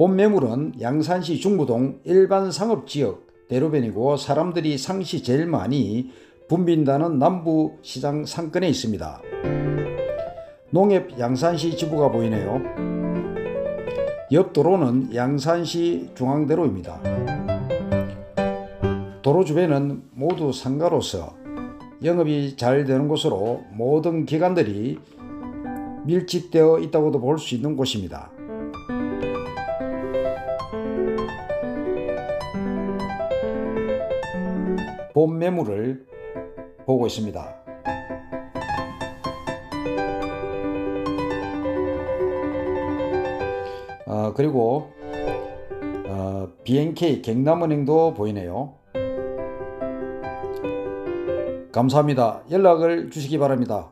본 매물은 양산시 중부동 일반 상업지역 대로변이고 사람들이 상시 제일 많이 붐빈다는 남부 시장 상권에 있습니다. 농협 양산시 지부가 보이네요. 옆 도로는 양산시 중앙대로입니다. 도로 주변은 모두 상가로서 영업이 잘 되는 곳으로 모든 기관들이 밀집되어 있다고도 볼 수 있는 곳입니다. 본 매물을 보고 있습니다. 어, 그리고 어, BNK 경남은행도 보이네요. 감사합니다. 연락을 주시기 바랍니다.